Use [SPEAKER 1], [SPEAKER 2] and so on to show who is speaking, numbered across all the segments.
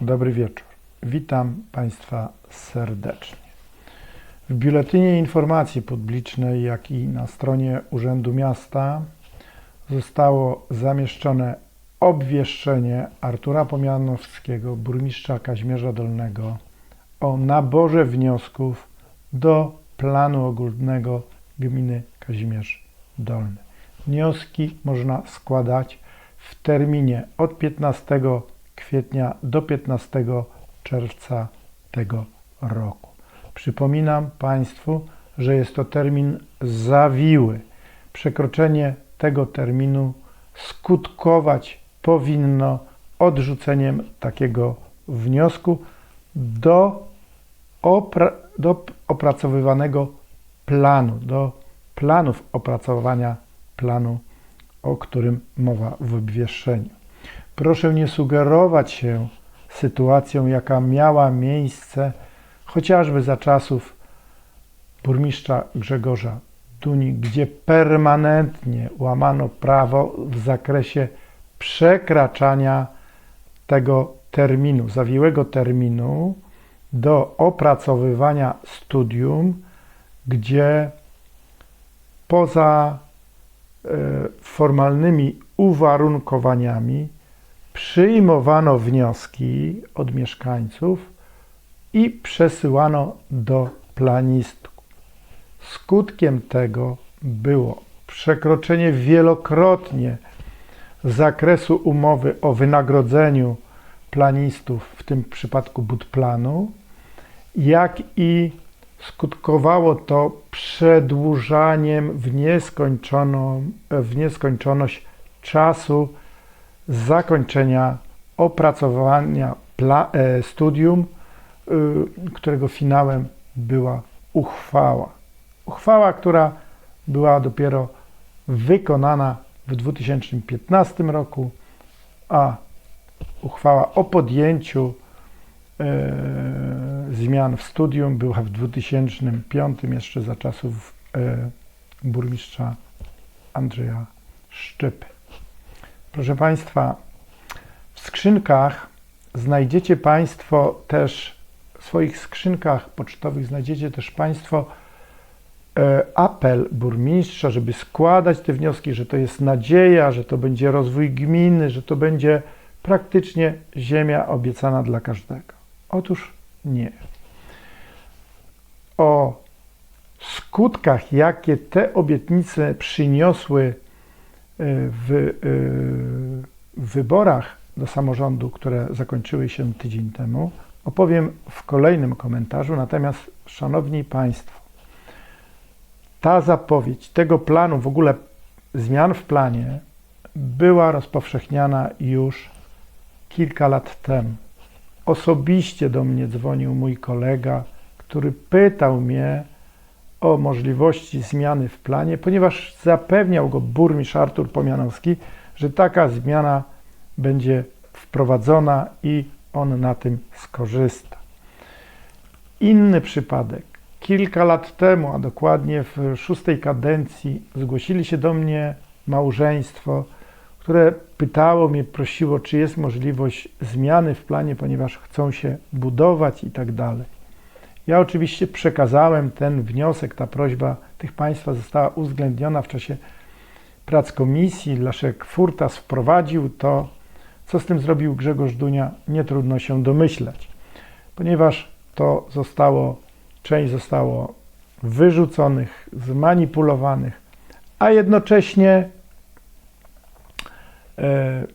[SPEAKER 1] Dobry wieczór. Witam Państwa serdecznie. W Biuletynie Informacji Publicznej, jak i na stronie Urzędu Miasta zostało zamieszczone obwieszczenie Artura Pomianowskiego, burmistrza Kazimierza Dolnego o naborze wniosków do planu ogólnego gminy Kazimierz Dolny. Wnioski można składać w terminie od 15 kwietnia do 15 czerwca tego roku. Przypominam Państwu, że jest to termin zawiły. Przekroczenie tego terminu skutkować powinno odrzuceniem takiego wniosku do, opra- do opracowywanego planu, do planów opracowania planu, o którym mowa w obwieszczeniu. Proszę nie sugerować się sytuacją, jaka miała miejsce chociażby za czasów burmistrza Grzegorza Duni, gdzie permanentnie łamano prawo w zakresie przekraczania tego terminu, zawiłego terminu do opracowywania studium, gdzie poza e, formalnymi uwarunkowaniami przyjmowano wnioski od mieszkańców i przesyłano do planistów. Skutkiem tego było przekroczenie wielokrotnie zakresu umowy o wynagrodzeniu planistów, w tym przypadku budplanu, jak i skutkowało to przedłużaniem w, w nieskończoność czasu zakończenia opracowania e, studium, y, którego finałem była uchwała. Uchwała, która była dopiero wykonana w 2015 roku, a uchwała o podjęciu e, zmian w studium była w 2005, jeszcze za czasów e, burmistrza Andrzeja Szczypy. Proszę Państwa, w skrzynkach znajdziecie Państwo też, w swoich skrzynkach pocztowych znajdziecie też Państwo e, apel burmistrza, żeby składać te wnioski, że to jest nadzieja, że to będzie rozwój gminy, że to będzie praktycznie ziemia obiecana dla każdego. Otóż nie. O skutkach, jakie te obietnice przyniosły w, e, w wyborach do samorządu, które zakończyły się tydzień temu, opowiem w kolejnym komentarzu. Natomiast, Szanowni Państwo, ta zapowiedź tego planu, w ogóle zmian w planie, była rozpowszechniana już kilka lat temu. Osobiście do mnie dzwonił mój kolega, który pytał mnie o możliwości zmiany w planie, ponieważ zapewniał go burmistrz Artur Pomianowski, że taka zmiana będzie wprowadzona i on na tym skorzysta. Inny przypadek. Kilka lat temu, a dokładnie w szóstej kadencji, zgłosili się do mnie małżeństwo, które pytało mnie, prosiło, czy jest możliwość zmiany w planie, ponieważ chcą się budować i tak dalej. Ja oczywiście przekazałem ten wniosek, ta prośba tych Państwa została uwzględniona w czasie prac komisji. Leszek Furtas wprowadził to. Co z tym zrobił Grzegorz Dunia, nie trudno się domyślać, ponieważ to zostało, część zostało wyrzuconych, zmanipulowanych, a jednocześnie e,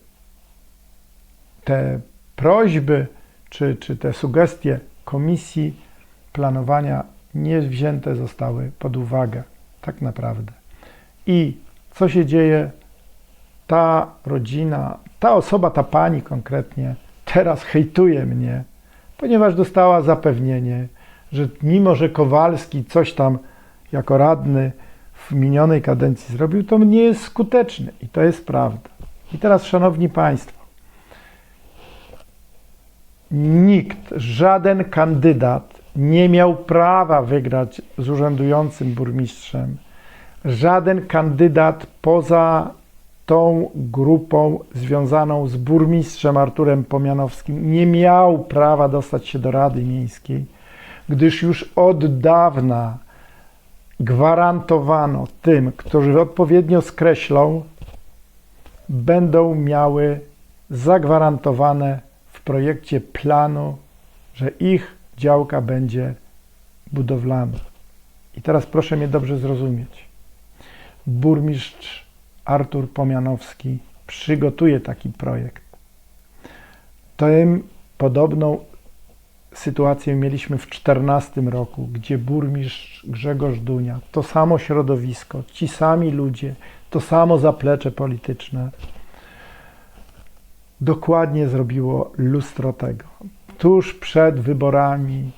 [SPEAKER 1] te prośby czy, czy te sugestie komisji planowania nie wzięte zostały pod uwagę, tak naprawdę. I co się dzieje? Ta rodzina, ta osoba, ta pani konkretnie, teraz hejtuje mnie, ponieważ dostała zapewnienie, że mimo, że Kowalski coś tam jako radny w minionej kadencji zrobił, to nie jest skuteczny. I to jest prawda. I teraz, szanowni państwo, nikt, żaden kandydat nie miał prawa wygrać z urzędującym burmistrzem. Żaden kandydat poza tą grupą związaną z burmistrzem Arturem Pomianowskim nie miał prawa dostać się do Rady Miejskiej, gdyż już od dawna gwarantowano tym, którzy odpowiednio skreślą, będą miały zagwarantowane w projekcie planu, że ich działka będzie budowlana. I teraz proszę mnie dobrze zrozumieć. Burmistrz Artur Pomianowski przygotuje taki projekt. Tym podobną sytuację mieliśmy w 2014 roku, gdzie burmistrz Grzegorz Dunia, to samo środowisko, ci sami ludzie, to samo zaplecze polityczne, dokładnie zrobiło lustro tego. Tuż przed wyborami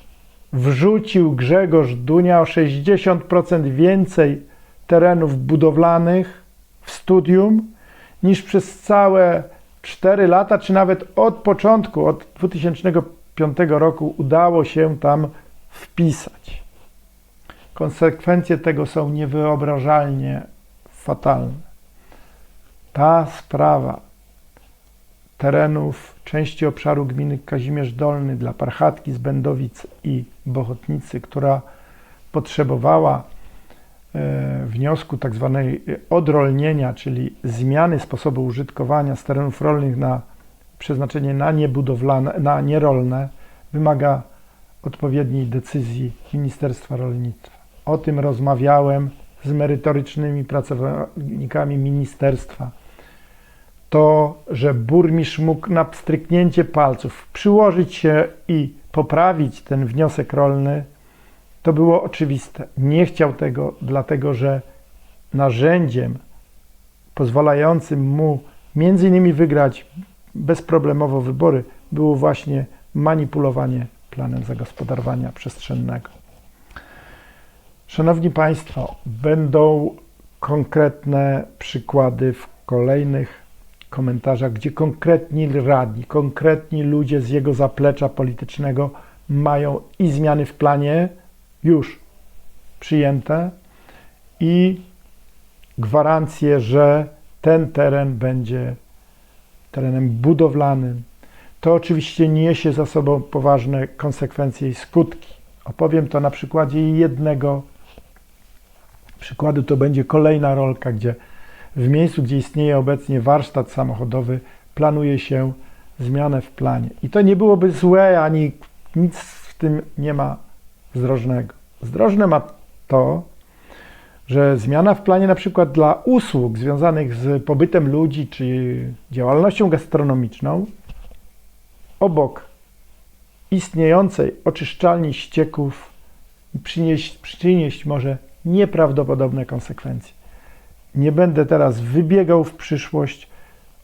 [SPEAKER 1] wrzucił Grzegorz Dunia o 60% więcej terenów budowlanych w studium niż przez całe 4 lata, czy nawet od początku, od 2005 roku udało się tam wpisać. Konsekwencje tego są niewyobrażalnie fatalne. Ta sprawa terenów części obszaru gminy Kazimierz Dolny dla Parchatki z Będowic i Bochotnicy, która potrzebowała e, wniosku tak zwanej odrolnienia, czyli zmiany sposobu użytkowania z terenów rolnych na przeznaczenie na niebudowlane, na nierolne, wymaga odpowiedniej decyzji Ministerstwa Rolnictwa. O tym rozmawiałem z merytorycznymi pracownikami ministerstwa to, że burmistrz mógł na pstryknięcie palców przyłożyć się i poprawić ten wniosek rolny, to było oczywiste. Nie chciał tego, dlatego że narzędziem pozwalającym mu między innymi wygrać bezproblemowo wybory było właśnie manipulowanie planem zagospodarowania przestrzennego. Szanowni Państwo, będą konkretne przykłady w kolejnych komentarzach, gdzie konkretni radni, konkretni ludzie z jego zaplecza politycznego mają i zmiany w planie już przyjęte i gwarancję, że ten teren będzie terenem budowlanym. To oczywiście niesie za sobą poważne konsekwencje i skutki. Opowiem to na przykładzie jednego przykładu. To będzie kolejna rolka, gdzie w miejscu, gdzie istnieje obecnie warsztat samochodowy, planuje się zmianę w planie. I to nie byłoby złe, ani nic w tym nie ma zdrożnego. Zdrożne ma to, że zmiana w planie na przykład dla usług związanych z pobytem ludzi czy działalnością gastronomiczną obok istniejącej oczyszczalni ścieków przynieść, przynieść może nieprawdopodobne konsekwencje. Nie będę teraz wybiegał w przyszłość,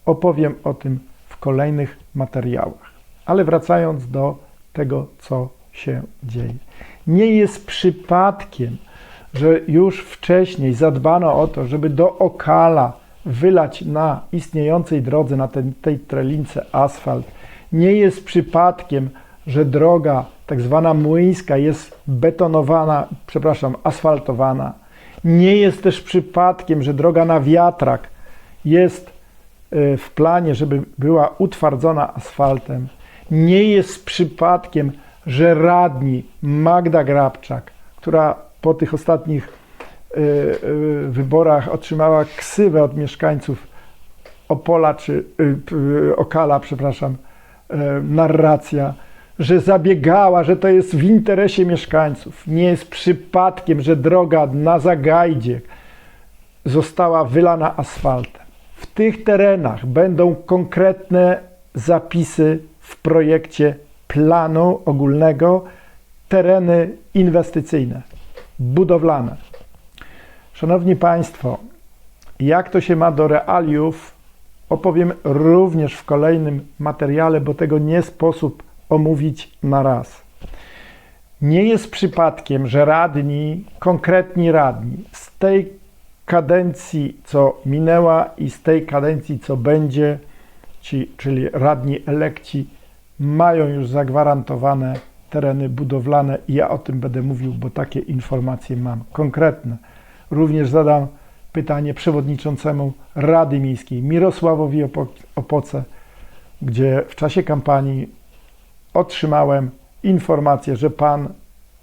[SPEAKER 1] opowiem o tym w kolejnych materiałach. Ale wracając do tego, co się dzieje. Nie jest przypadkiem, że już wcześniej zadbano o to, żeby do Okala wylać na istniejącej drodze, na tej, tej trelince asfalt. Nie jest przypadkiem, że droga tak zwana młyńska jest betonowana, przepraszam, asfaltowana. Nie jest też przypadkiem, że droga na wiatrak jest e, w planie, żeby była utwardzona asfaltem. Nie jest przypadkiem, że radni Magda Grabczak, która po tych ostatnich e, e, wyborach otrzymała ksywę od mieszkańców Opola czy Okala, przepraszam, narracja, że zabiegała, że to jest w interesie mieszkańców. Nie jest przypadkiem, że droga na Zagajdzie została wylana asfaltem. W tych terenach będą konkretne zapisy w projekcie planu ogólnego tereny inwestycyjne, budowlane. Szanowni Państwo, jak to się ma do realiów, opowiem również w kolejnym materiale, bo tego nie sposób omówić na raz. Nie jest przypadkiem, że radni, konkretni radni z tej kadencji, co minęła i z tej kadencji, co będzie, ci, czyli radni elekci, mają już zagwarantowane tereny budowlane i ja o tym będę mówił, bo takie informacje mam konkretne. Również zadam pytanie przewodniczącemu Rady Miejskiej Mirosławowi Opo- Opoce, gdzie w czasie kampanii otrzymałem informację, że pan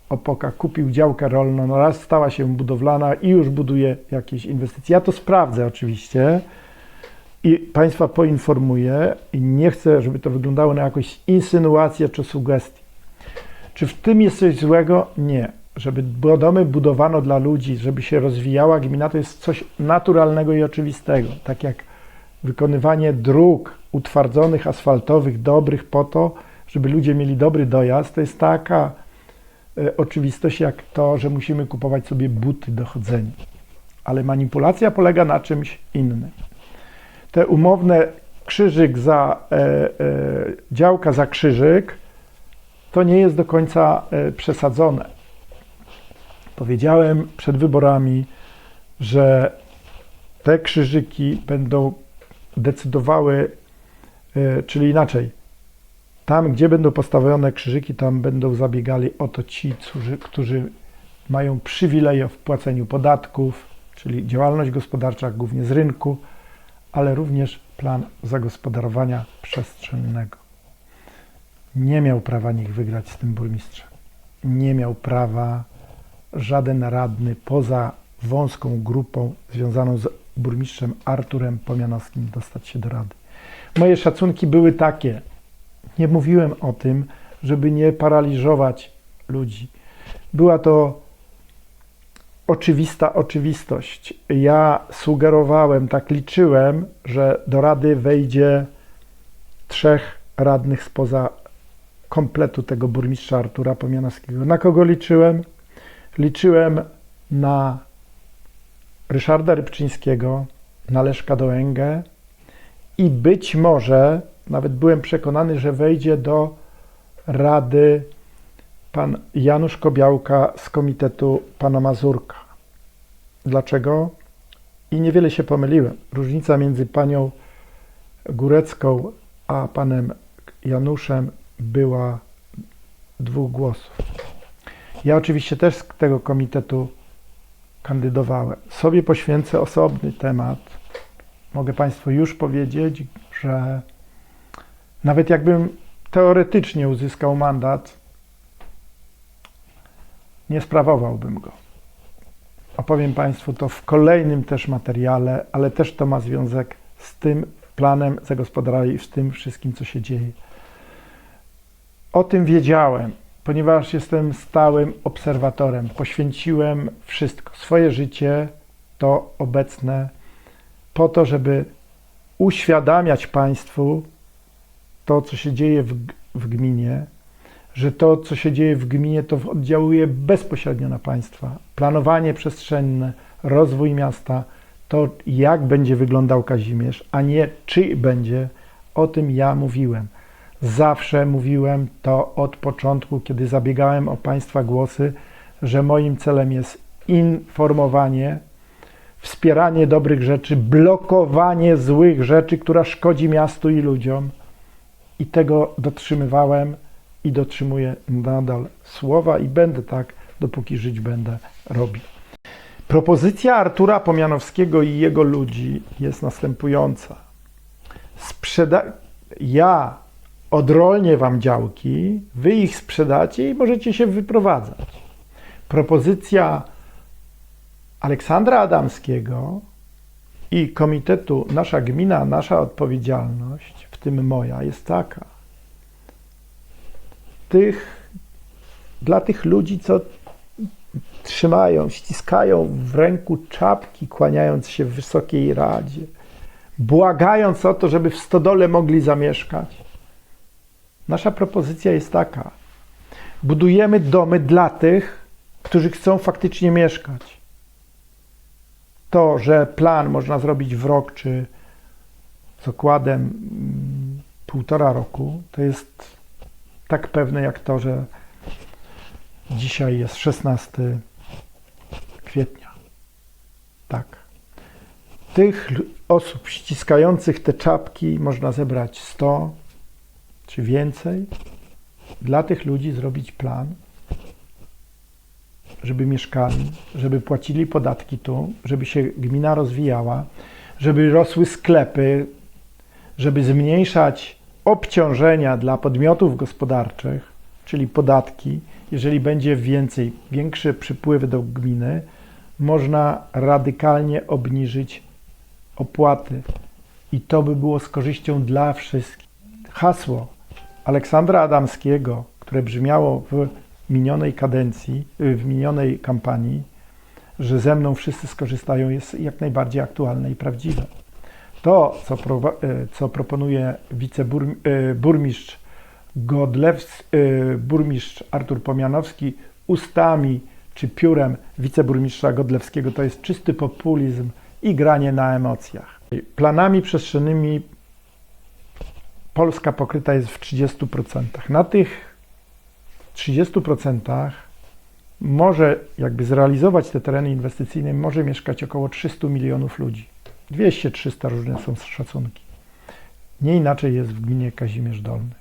[SPEAKER 1] Opoka kupił działkę rolną, no raz stała się budowlana i już buduje jakieś inwestycje. Ja to sprawdzę oczywiście i Państwa poinformuję i nie chcę, żeby to wyglądało na jakąś insynuację czy sugestię. Czy w tym jest coś złego? Nie. Żeby domy budowano dla ludzi, żeby się rozwijała gmina, to jest coś naturalnego i oczywistego. Tak jak wykonywanie dróg utwardzonych, asfaltowych, dobrych po to, żeby ludzie mieli dobry dojazd, to jest taka e, oczywistość jak to, że musimy kupować sobie buty do chodzenia. Ale manipulacja polega na czymś innym. Te umowne krzyżyk za e, e, działka za krzyżyk to nie jest do końca e, przesadzone. Powiedziałem przed wyborami, że te krzyżyki będą decydowały, e, czyli inaczej, tam, gdzie będą postawione krzyżyki, tam będą zabiegali o to ci, którzy, którzy mają przywileje w płaceniu podatków, czyli działalność gospodarcza głównie z rynku, ale również plan zagospodarowania przestrzennego. Nie miał prawa nikt wygrać z tym burmistrzem. Nie miał prawa żaden radny poza wąską grupą związaną z burmistrzem Arturem Pomianowskim dostać się do rady. Moje szacunki były takie. Nie mówiłem o tym, żeby nie paraliżować ludzi. Była to oczywista oczywistość. Ja sugerowałem, tak liczyłem, że do rady wejdzie trzech radnych spoza kompletu tego burmistrza Artura Pomianowskiego. Na kogo liczyłem? Liczyłem na Ryszarda Rybczyńskiego, na Leszka Dołęgę i być może, nawet byłem przekonany, że wejdzie do rady pan Janusz Kobiałka z komitetu pana Mazurka. Dlaczego? I niewiele się pomyliłem. Różnica między panią Górecką a panem Januszem była dwóch głosów. Ja oczywiście też z tego komitetu kandydowałem. Sobie poświęcę osobny temat. Mogę Państwu już powiedzieć, że nawet jakbym teoretycznie uzyskał mandat, nie sprawowałbym go. Opowiem Państwu to w kolejnym też materiale, ale też to ma związek z tym planem zagospodarowania i z tym wszystkim, co się dzieje. O tym wiedziałem, ponieważ jestem stałym obserwatorem. Poświęciłem wszystko, swoje życie, to obecne, po to, żeby uświadamiać Państwu to, co się dzieje w, w gminie, że to, co się dzieje w gminie, to oddziałuje bezpośrednio na państwa. Planowanie przestrzenne, rozwój miasta, to jak będzie wyglądał Kazimierz, a nie czy będzie, o tym ja mówiłem. Zawsze mówiłem to od początku, kiedy zabiegałem o państwa głosy, że moim celem jest informowanie, wspieranie dobrych rzeczy, blokowanie złych rzeczy, która szkodzi miastu i ludziom. I tego dotrzymywałem i dotrzymuję nadal słowa i będę tak, dopóki żyć będę, robił. Propozycja Artura Pomianowskiego i jego ludzi jest następująca. Sprzeda ja wam działki, wy ich sprzedacie i możecie się wyprowadzać. Propozycja Aleksandra Adamskiego i Komitetu Nasza Gmina, Nasza Odpowiedzialność, w tym moja, jest taka tych, dla tych ludzi, co trzymają, ściskają w ręku czapki, kłaniając się w Wysokiej Radzie, błagając o to, żeby w stodole mogli zamieszkać. Nasza propozycja jest taka. Budujemy domy dla tych, którzy chcą faktycznie mieszkać. To, że plan można zrobić w rok czy z okładem mm, półtora roku, to jest tak pewne jak to, że dzisiaj jest 16 kwietnia. Tak. Tych osób ściskających te czapki można zebrać 100 czy więcej. Dla tych ludzi zrobić plan żeby mieszkali, żeby płacili podatki tu, żeby się gmina rozwijała, żeby rosły sklepy, żeby zmniejszać obciążenia dla podmiotów gospodarczych, czyli podatki. Jeżeli będzie więcej, większe przypływy do gminy, można radykalnie obniżyć opłaty i to by było z korzyścią dla wszystkich. Hasło Aleksandra Adamskiego, które brzmiało w minionej kadencji, w minionej kampanii, że ze mną wszyscy skorzystają, jest jak najbardziej aktualne i prawdziwe. To, co, prowa- y, co proponuje wiceburmistrz Godlews, y, burmistrz Artur Pomianowski ustami czy piórem wiceburmistrza Godlewskiego, to jest czysty populizm i granie na emocjach. Planami przestrzennymi Polska pokryta jest w 30%. Na tych 30% może jakby zrealizować te tereny inwestycyjne, może mieszkać około 300 milionów ludzi. 200-300 różne są szacunki. Nie inaczej jest w gminie Kazimierz Dolny.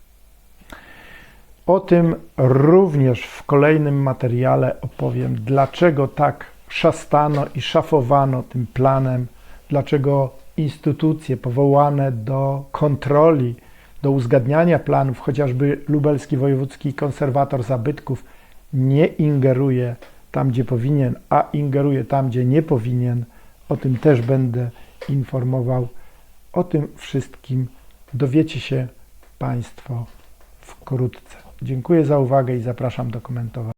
[SPEAKER 1] O tym również w kolejnym materiale opowiem, dlaczego tak szastano i szafowano tym planem, dlaczego instytucje powołane do kontroli, do uzgadniania planów, chociażby lubelski wojewódzki konserwator zabytków, nie ingeruje tam, gdzie powinien, a ingeruje tam, gdzie nie powinien. O tym też będę informował. O tym wszystkim dowiecie się Państwo wkrótce. Dziękuję za uwagę i zapraszam do komentowania.